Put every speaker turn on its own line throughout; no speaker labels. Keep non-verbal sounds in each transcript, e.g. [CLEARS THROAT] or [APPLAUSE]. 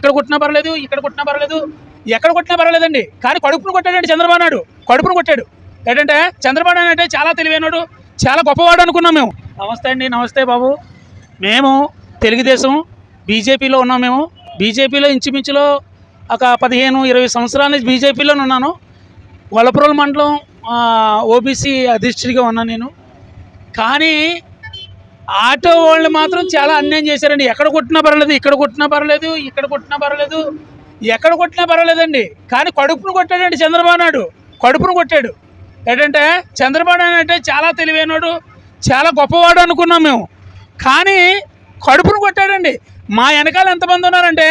ఇక్కడ కొట్టినా పర్లేదు ఇక్కడ కొట్టినా పర్లేదు ఎక్కడ కొట్టినా పర్లేదండి కానీ కడుపును కొట్టాడండి చంద్రబాబు నాయుడు. కడుపును కొట్టాడు. ఏంటంటే చంద్రబాబు నాయుడు అంటే చాలా తెలివైనడు చాలా గొప్పవాడు అనుకున్నాం మేము. నమస్తే అండి నమస్తే బాబు. మేము తెలుగుదేశం బీజేపీలో ఉన్నాం మేము. బీజేపీలో ఇంచుమించులో ఒక పదిహేను ఇరవై సంవత్సరాల నుంచి బీజేపీలో ఉన్నాను. వలపురం మండలం ఓబీసీ అధిష్ఠుడిగా ఉన్నాను నేను. కానీ ఆటో వాళ్ళు మాత్రం చాలా అన్యాయం చేశారండి. ఎక్కడ కొట్టినా పర్లేదు ఇక్కడ కొట్టినా పర్లేదు ఇక్కడ కొట్టినా పర్లేదు ఎక్కడ కొట్టినా పర్వాలేదండి. కానీ కడుపును కొట్టాడండి చంద్రబాబు నాయుడు. కడుపును కొట్టాడు. ఏంటంటే చంద్రబాబు నాయుడు అంటే చాలా తెలివైనడు చాలా గొప్పవాడు అనుకున్నాం మేము. కానీ కడుపును కొట్టాడండి. మా వెనకాల ఎంతమంది ఉన్నారంటే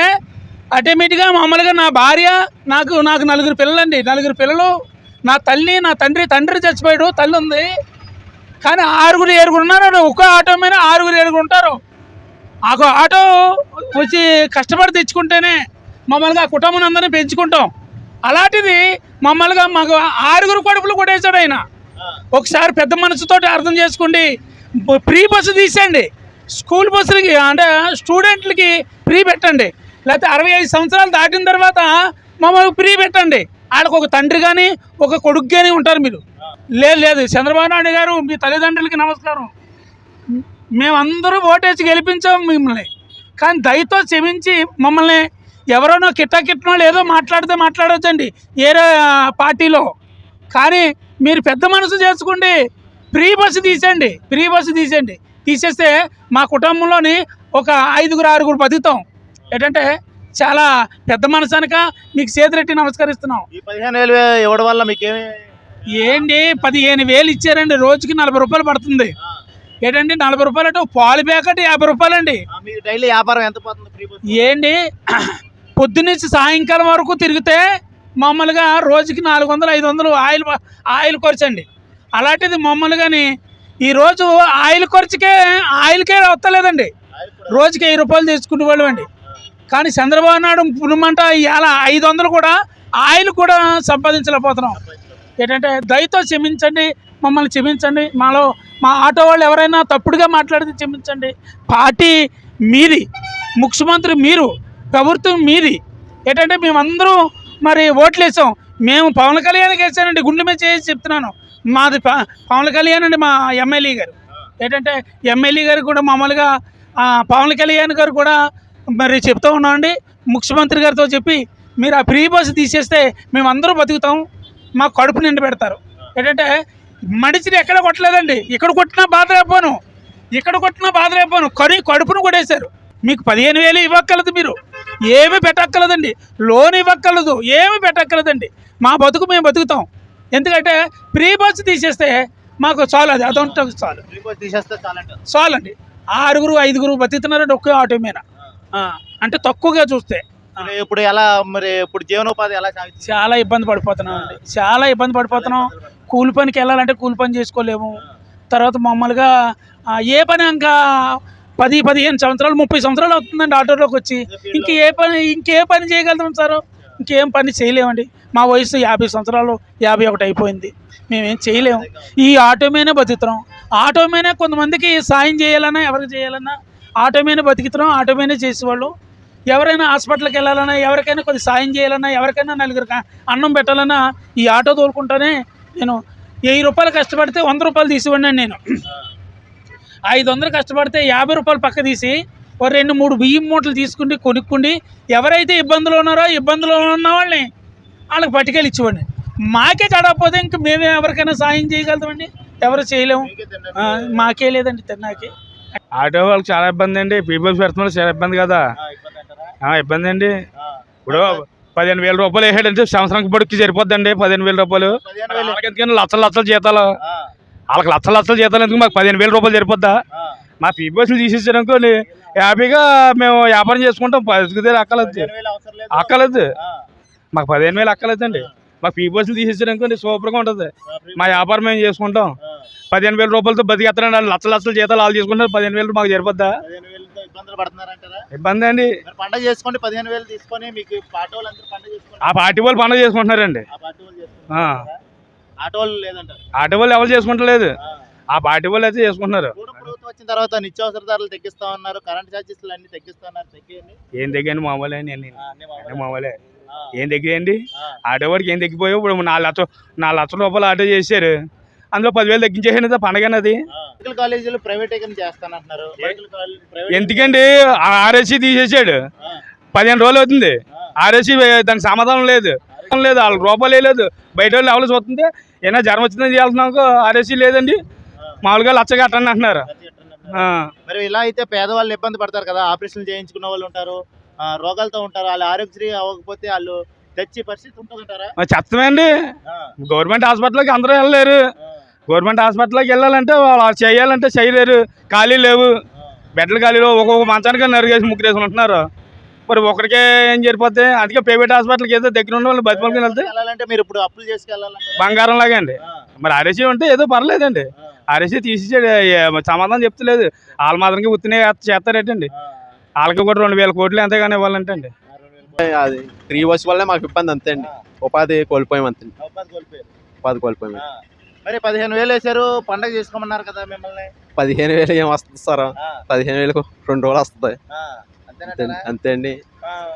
ఆటోమేటిక్గా మామూలుగా నా భార్య నాకు నాకు నలుగురు పిల్లలండి. నలుగురు పిల్లలు నా తల్లి నా తండ్రి తండ్రి చచ్చిపోయాడు తల్లి ఉంది. కానీ ఆరుగురు ఏరుగురు ఉన్నారు. ఒక ఆటో మీద ఆరుగురు ఏరుగురు ఉంటారు. ఆ ఒక ఆటో వచ్చి కష్టపడి తెచ్చుకుంటేనే మమ్మల్ని ఆ కుటుంబం అందరినీ పెంచుకుంటాం. అలాంటిది మమ్మల్ని మాకు ఆరుగురు కడుపులు కొట్టేశాడు ఆయన. ఒకసారి పెద్ద మనసుతోటి అర్థం చేసుకోండి. ఫ్రీ బస్సు తీసేయండి. స్కూల్ బస్సులకి అంటే స్టూడెంట్లకి ఫ్రీ పెట్టండి. లేకపోతే అరవై ఐదు సంవత్సరాలు దాటిన తర్వాత మమ్మల్ని ఫ్రీ పెట్టండి. ఆయనకు ఒక తండ్రి కానీ ఒక కొడుకు కానీ ఉంటారు మీరు. లేదు లేదు. చంద్రబాబు నాయుడు గారు మీ తల్లిదండ్రులకి నమస్కారం. మేమందరూ ఓటేసి గెలిపించాం మిమ్మల్ని. కానీ దయతో క్షమించి మమ్మల్ని ఎవరోనో కిట్టా కిట్టనో లేదో మాట్లాడితే మాట్లాడవచ్చండి ఏరే పార్టీలో. కానీ మీరు పెద్ద మనసు చేసుకోండి. ఫ్రీ బస్సు తీసేయండి. ఫ్రీ బస్సు తీసేయండి. తీసేస్తే మా కుటుంబంలోని ఒక ఐదుగురు ఆరుగురు బతుకుతాం. ఏంటంటే చాలా పెద్ద మనసు అనక మీకు చేతులెట్టి నమస్కరిస్తున్నాం.
ఈ పదిహేను వేలు ఇవ్వడం వల్ల మీకేమి?
ఏంటి? పదిహేను వేలు ఇచ్చారండి. రోజుకి నలభై రూపాయలు పడుతుంది. ఏంటండి? నలభై రూపాయలు అంటే పాలు ప్యాకెట్ యాభై రూపాయలండి.
మీకు డైలీ వ్యాపారం ఎంత పోతుంది?
ఏంటి? [CLEARS THROAT] పొద్దున్నుంచి సాయంకాలం వరకు తిరిగితే మామూలుగా రోజుకి నాలుగు వందలు ఐదు వందలు ఆయిల్ ఆయిల్ ఖర్చండి. అలాంటిది మామూలుగాని ఈరోజు ఆయిల్ ఖర్చుకే ఆయిల్కే వస్తలేదండి. రోజుకి వెయ్యి రూపాయలు తీసుకునే వాళ్ళు అండి కానీ చంద్రబాబు నాయుడు పుణ్యమంట ఇవాళ ఐదు వందలు కూడా ఆయిల్ కూడా సంపాదించలేకపోతున్నాం. ఏంటంటే దయతో క్షమించండి మమ్మల్ని క్షమించండి. మాలో మా ఆటో వాళ్ళు ఎవరైనా తప్పుడుగా మాట్లాడితే క్షమించండి. పార్టీ మీది ముఖ్యమంత్రి మీరు ప్రభుత్వం మీది. ఏంటంటే మేమందరూ మరి ఓట్లు వేసాం మేము పవన్ కళ్యాణ్కి వేసానండి గుండె మీద చేసి చెప్తున్నాను. మాది ప- పవన్ కళ్యాణ్ అండి మా ఎమ్మెల్యే గారు. ఏంటంటే ఎమ్మెల్యే గారు కూడా మామూలుగా పవన్ కళ్యాణ్ గారు కూడా మరి చెప్తూ ఉన్నామండి ముఖ్యమంత్రి గారితో చెప్పి మీరు ఆ ఫ్రీ బస్సు తీసేస్తే మేమందరం బతుకుతాం మా కడుపు నిండి పెడతారు. ఏంటంటే మనిషిని ఎక్కడ కొట్టలేదండి ఇక్కడ కొట్టినా బాధ లేకపోను ఇక్కడ కొట్టినా బాధ లేకపోను కడి కడుపును కొట్టేశారు. మీకు పదిహేను వేలు ఇవ్వక్కర్లేదు మీరు ఏమి పెట్టక్కర్లేదండి లోన్ ఇవ్వక్కర్లేదు ఏమి పెట్టక్కర్లేదండి మా బతుకు మేము బతుకుతాం. ఎందుకంటే ఫ్రీ బస్సు తీసేస్తే మాకు చాలు అది అదంతా చాలు.
ఫ్రీ బస్ తీసేస్తే చాలంట
చాలు అండి ఆరుగురు ఐదుగురు బతుకుతున్నారండి ఒకే ఆటో మీద. అంటే తక్కువగా చూస్తే.
మరి ఇప్పుడు ఎలా మరి ఇప్పుడు జీవనోపాధి ఎలా సాగుతుంది?
చాలా ఇబ్బంది పడిపోతున్నాం అండి. చాలా ఇబ్బంది పడిపోతున్నాం. కూలి పనికి వెళ్ళాలంటే కూలి పని చేసుకోలేము. తర్వాత మామూలుగా ఆ, ఏ పని ఇంకా పది పదిహేను సంవత్సరాలు ముప్పై సంవత్సరాలు అవుతుందండి ఆటోలోకి వచ్చి. ఇంక ఏ పని ఇంకే పని చేయగలుగుతాం సార్? ఇంకేం పని చేయలేమండి. మా వయసు యాభై సంవత్సరాలు యాభై ఒకటి అయిపోయింది. మేమేం చేయలేము. ఈ ఆటో మీదనే బతుకుతున్నాం. ఆటో మీదనే కొంతమందికి సాయం చేయాలన్నా ఎవరికి చేయాలన్నా ఆటో మీదనే బతుకుతున్నాం ఆటో మీదనే చేసేవాళ్ళం. ఎవరైనా హాస్పిటల్కి వెళ్ళాలన్నా ఎవరికైనా కొద్ది సాయం చేయాలన్నా ఎవరికైనా నలుగురికి అన్నం పెట్టాలన్నా ఈ ఆటో తోలుకుంటానే నేను వెయ్యి రూపాయలు కష్టపడితే వంద రూపాయలు తీసివ్వండి నేను. ఐదు వందలు కష్టపడితే యాభై రూపాయలు పక్క తీసి ఒక రెండు మూడు బియ్యం మూటలు తీసుకుండి కొనుక్కుండి ఎవరైతే ఇబ్బందులు ఉన్నారో ఇబ్బందులు ఉన్న వాళ్ళని వాళ్ళకి పట్టుకెళ్ళి ఇచ్చివ్వండి మాకే కడకపోతే ఇంక మేమే ఎవరికైనా సాయం చేయగలుగుతామండి? ఎవరు చేయలేము. మాకే లేదండి తిన్నాకి.
ఆటో వాళ్ళకి చాలా ఇబ్బంది అండి. పీపుల్స్ పెడుతున్నారు చాలా ఇబ్బంది కదా.
ఇబ్బంది
అండి. ఇప్పుడు పదిహేను వేల రూపాయలు వేసాడంటే సంవత్సరానికి బడికి సరిపోద్దండి పదిహేను వేల రూపాయలు.
పదిహేను వేలు.
వాళ్ళకి ఎందుకని లక్షల లక్షల జీతాలు. వాళ్ళకి లక్షల లక్షల జీతాలు ఎందుకు? మాకు పదిహేను వేల రూపాయలు సరిపోద్దా. మా పీపుల్స్ తీసేసారనుకోండి హ్యాపీగా మేము వ్యాపారం చేసుకుంటాం. బతికితే అక్కలేదు అక్కలేదు మాకు పదిహేను వేలు అక్కలేదండి మా పీపుల్స్ తీసేసారనుకోండి సూపర్గా ఉంటుంది. మా వ్యాపారం మేము చేసుకుంటాం. పదిహేను వేల రూపాయలతో బతికేస్తారండి వాళ్ళు లక్షల లక్షల జీతాలు వాళ్ళు చేసుకుంటారు. పదిహేను వేలు మాకు సరిపోద్దా? ఇబ్బంది అండి.
పండగ చేసుకోండి పదిహేను వేలు తీసుకొని మీకు ఆటో
ఆ పార్టీ వాళ్ళు పండుగ చేసుకుంటున్నారండి.
ఆటో వాళ్ళు
ఆటో ఎవరు చేసుకుంటలేదు.
ఆ,
పార్టీ వాళ్ళు అయితే చేసుకుంటున్నారు.
వచ్చిన తర్వాత నిత్యావసర ధరలు తగ్గిస్తా ఉన్నారు. కరెంట్ ఛార్జెస్ అన్ని తగ్గిస్తా ఉన్నారు. తగ్గియండి.
ఏం తగ్గండి మామూలే అన్ని.
మామూలే.
ఏం తగ్గాయండి?
ఆ,
ఆటోవాడికి ఏం తగ్గిపోయావు? ఇప్పుడు నాలుగు లక్షలు నాలుగు లక్షల రూపాయలు ఆటో చేశారు. అందులో పదివేలు తగ్గించేసాను పండగ అది
ఆ. మెడికల్ కాలేజీలు ప్రైవేటీకరణ చేస్తానంటున్నారు.
ఎందుకండి? ఆర్ఎస్సీ తీసేసాడు. పదిహేను రోజులు అవుతుంది. ఆర్ఎస్సీ దానికి సమాధానం లేదు. లేదు. వాళ్ళ రూపాయలే లేదు. బయట వాళ్ళు ఎవరు చూస్తుంది ఏమైనా జ్వరం వచ్చిందని చేయాల్సినాక ఆర్ఎస్సీ లేదండి. మామూలుగా లచ్చ కట్టండి అంటున్నారు.
మరి ఇలా అయితే పేదవాళ్ళు ఇబ్బంది పడతారు కదా. ఆపరేషన్లు చేయించుకున్న వాళ్ళు ఉంటారు. రోగాలతో ఉంటారు. వాళ్ళు ఆరోగ్యశ్రీ అవ్వకపోతే వాళ్ళు తెచ్చి పరిస్థితి ఉంటుందంటారా? ఆ,
గవర్నమెంట్ హాస్పిటల్కి అందరూ వెళ్ళలేరు. గవర్నమెంట్ హాస్పిటల్కి వెళ్ళాలంటే వాళ్ళు చేయాలంటే చేయలేరు. ఖాళీ లేవు. బెడ్లు ఖాళీలో ఒక్కొక్క మంచానికి నరిగేసి ముగ్గురేసి ఉంటున్నారు. మరి ఒకరికే ఏం సరిపోతే అందుకే ప్రైవేట్ హాస్పిటల్కి ఏదో దగ్గర ఉన్న వాళ్ళు బతిమలకి వెళ్తే
వెళ్ళాలంటే మీరు ఇప్పుడు అప్పులు చేసుకెళ్ళాలంటే?
బంగారం లాగా అండి. మరి ఆర్ఎస్సీ ఉంటే ఏదో పర్లేదండి. తీసేసాడు. ఏ- సమాధానం చెప్తలేదు. వాళ్ళ మాత్రంకి ఉత్తినే చేస్తారేటండి. వాళ్ళకి కూడా రెండు వేల కోట్లు ఎంతగానో ఇవ్వాలంటే అండి
అది ఫ్రీ బస్ వల్లే మాకు ఇబ్బంది అంతే అండి. ఉపాధి కోల్పోయాం అంతే ఉపాధి కోల్పోయాం.
మరి పదిహేను వేలు వేశారు పండగ చేసుకోమన్నారు కదా మిమ్మల్ని.
పదిహేను వేలు ఏం వస్తుంది సార్? పదిహేను వేలకు రెండు రోజులు వస్తుంది. అంతే అండి.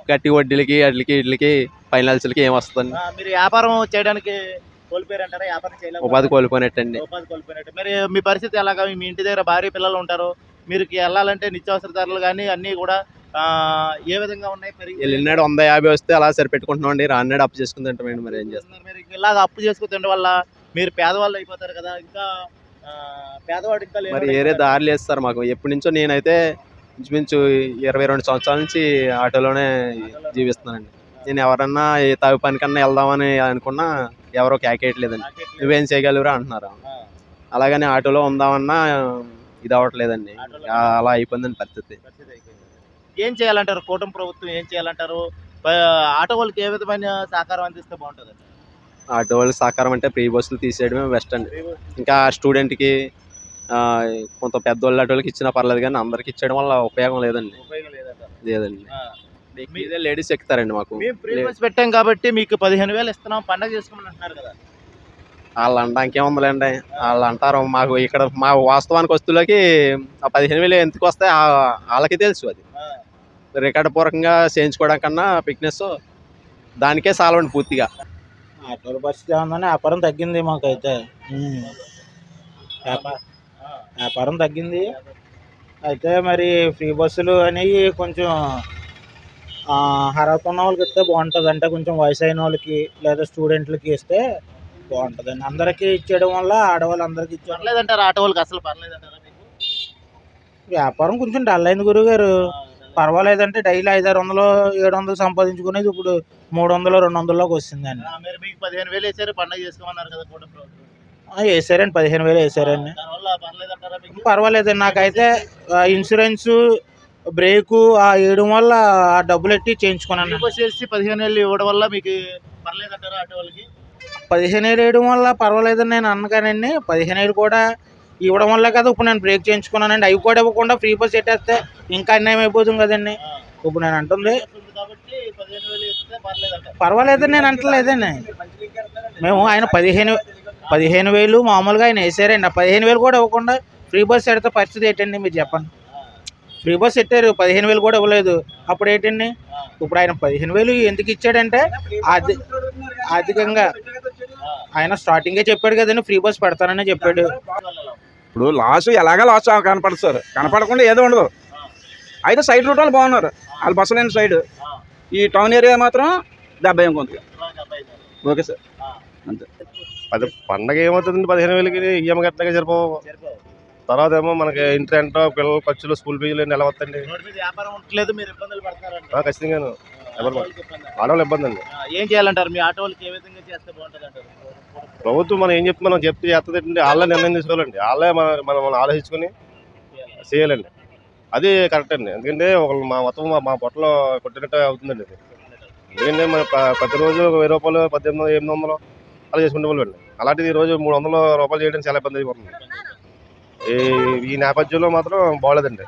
గట్టి వడ్డీలకి అడ్లకి ఇడ్లకి ఫైనాన్షియల్కి ఏం వస్తుందండి?
ఆ, మీరు వ్యాపారం చేయడానికి కోల్పోయారంటారా వ్యాపారం చేయలేక
ఉపాధి కోల్పోయినట్టండి.
ఉపాధి కోల్పోయినట్టు. మరి మీ పరిస్థితి ఎలాగా? మీ ఇంటి దగ్గర భార్య పిల్లలు ఉంటారు. మీరు వెళ్ళాలంటే నిత్యావసర ధరలు కానీ అన్నీ కూడా ఏ విధంగా ఉన్నాయి?
వెళ్ళినాడు వంద యాభై వస్తే అలా సరిపెట్టుకుంటున్నాం అండి రాన్నాడు అప్పు చేసుకుని తింటామండి. మరి ఏం చేస్తాం?
మరి ఇలాగ అప్పు చేసుకుంటుండే వల్ల మీరు పేదవాళ్ళు అయిపోతారు కదా ఇంకా పేదవాడు ఇంకా
మరి
అయిపోతారు.
దారి లేదు సార్ మాకు. ఎప్పటి నుంచో నేనైతే ఇంచుమించు ఇరవై రెండు సంవత్సరాల నుంచి ఆటోలోనే జీవిస్తున్నానండి. నేను ఎవరన్నా ఏ తావి పని కన్నా వెళ్దామని అనుకున్నా ఎవరో కేకేయట్లేదండి. నువ్వేం చేయగలవురా అంటున్నారు అలాగని ఆటోలో ఉందామన్నా ఇది అవ్వట్లేదండి. అలా అయిపోయిందండి పరిస్థితి.
ఏం చేయాలంటారు? కూటమి ప్రభుత్వం ఏం చేయాలంటారు? ఆటో వాళ్ళకి ఏ విధమైన సహకారం అందిస్తే బాగుంటుంది
ఆటో వాళ్ళకి సహకారం అంటే ఫ్రీ బస్సులు తీసేయడమే బెస్ట్ అండి. ఇంకా స్టూడెంట్కి ఆ, కొంత పెద్దోళ్ళ ఆటోళ్ళకి ఇచ్చినా పర్లేదు కానీ అందరికి ఇచ్చడం వల్ల ఉపయోగం లేదండి. లేదండి. ఇదే లేడీస్ ఎక్కుతారండి మాకు.
పెట్టాం కాబట్టి మీకు పదిహేను వేలు ఇస్తున్నాం పండగ చేసుకోమని అంటున్నారు కదా.
వాళ్ళు అనడానికి ఏముందిలేండి వాళ్ళు అంటారు మాకు ఇక్కడ మా వాస్తవానికి వస్తువులకి ఆ పదిహేను వేలు ఎందుకు వస్తాయి? వాళ్ళకి తెలుసు అది. రికార్డు పూర్వకంగా చేయించుకోవడం కన్నా ఫిట్నెస్ దానికే చాలండి పూర్తిగా.
ఆటోల పరిస్థితి ఏముందని వ్యాపారం తగ్గింది మాకైతే. వ్యాపారం తగ్గింది. అయితే మరి ఫ్రీ బస్సులు అనేవి కొంచెం అర్హత ఉన్న వాళ్ళకి ఇస్తే బాగుంటుంది. అంటే కొంచెం వయసు అయిన వాళ్ళకి లేదా స్టూడెంట్లకి ఇస్తే బాగుంటుంది అండి అందరికీ ఇచ్చేయడం వల్ల ఆడవాళ్ళు అందరికీ ఇచ్చేయడం
పర్లేదంటారు? ఆటో వాళ్ళకి అసలు పర్లేదంటారా
వ్యాపారం కొంచెం డల్ అయింది గురుగారు. పర్వాలేదంటే డైలీ ఐదారు వందలు ఏడు వందలు సంపాదించుకునేది ఇప్పుడు మూడు వందలు రెండు వందల్లోకి వస్తుందండి
మీరు మీకు పదిహేను వేలు వేసారు పండగ చేసుకోమన్నారు కదా కూటమి ప్రభుత్వం.
ఆ, వేసారండి పదిహేను వేలు వేసారండి.
దానివల్ల పర్లేదంటారా మీకు?
పర్వాలేదు నాకైతే ఆ, ఇన్సూరెన్స్ బ్రేకు ఆ వేయడం వల్ల ఆ డబ్బులు ఎట్టి చేయించుకున్నాను
చేసి పదిహేను వేలు ఇవ్వడం వల్ల మీకు పర్లేదంటారా ఆటో వాళ్ళకి?
పదిహేను వేలు వేయడం వల్ల పర్వాలేదని నేను అన్నగానండి పదిహేను వేలు కూడా ఇవ్వడం వల్ల కదా ఇప్పుడు నేను బ్రేక్ చేయించుకున్నానండి. అవి కూడా ఇవ్వకుండా ఫ్రీ బస్ పెట్టేస్తే ఇంకా అన్యాయం అయిపోతుంది కదండి. ఇప్పుడు నేను అంటుంది పర్వాలేదు నేను అంటలేదండి. మేము ఆయన పదిహేను పదిహేను వేలు మామూలుగా ఆయన వేసారండి. ఆ పదిహేను వేలు కూడా ఇవ్వకుండా ఫ్రీ బస్ పెడితే పరిస్థితి ఏంటండి మీరు చెప్పండి. ఫ్రీ బస్ పెట్టారు పదిహేను వేలు కూడా ఇవ్వలేదు. అప్పుడు ఏంటండి? ఇప్పుడు ఆయన పదిహేను వేలు ఎందుకు ఇచ్చాడంటే అది ఆర్థికంగా ఆయన స్టార్టింగే చెప్పాడు కదండి ఫ్రీ బస్ పెడతానని చెప్పాడు.
ఇప్పుడు లాస్ ఎలాగా లాస్ కనపడదు సార్. కనపడకుండా ఏదో ఉండదు. అయితే సైడ్ రూట్ వాళ్ళు బాగున్నారు. వాళ్ళు బస్సు లేని సైడ్. ఈ టౌన్ ఏరియా మాత్రం డెబ్బై కొంత ఓకే సార్.
పది పండగ ఏమవుతుందండి? పదిహేను వేలకి ఈఎం గట్లగా సరిపోవు. తర్వాత ఏమో మనకి ఇంటి రెంట్ పిల్లల ఖర్చులు స్కూల్ ఫీజులు అన్నీ ఎలా
వాళ్ళకి ఇబ్బంది.
ఆడవాళ్ళు ఇబ్బంది అండి
ఏం చేయాలంటారు? మీ ఆటో వాళ్ళకి ఏ విధంగా చేస్తే బాగుంటుంది అంటారు
ప్రభుత్వం మనం ఏం చెప్తే మనం చెప్తే చేస్తుంది వాళ్ళే నిర్ణయం తీసుకోవాలండి. వాళ్ళే మన మనం మనం ఆలోచించుకొని చేయాలండి. అది కరెక్ట్ అండి. ఎందుకంటే ఒకళ్ళు మా మొత్తం మా- పొట్టలో కొట్టినట్టు అవుతుందండి ఇది ఎందుకంటే మన ప్రతిరోజు వెయ్యి రూపాయలు పద్దెనిమిది వందలు ఎనిమిది వందలు అలా చేసుకుంటే వాళ్ళు అలాంటిది ఈ రోజు మూడు వందల రూపాయలు చేయడం చాలా ఇబ్బంది అయిపోతుంది ఈ ఈ నేపథ్యంలో మాత్రం బాగోలేదండి.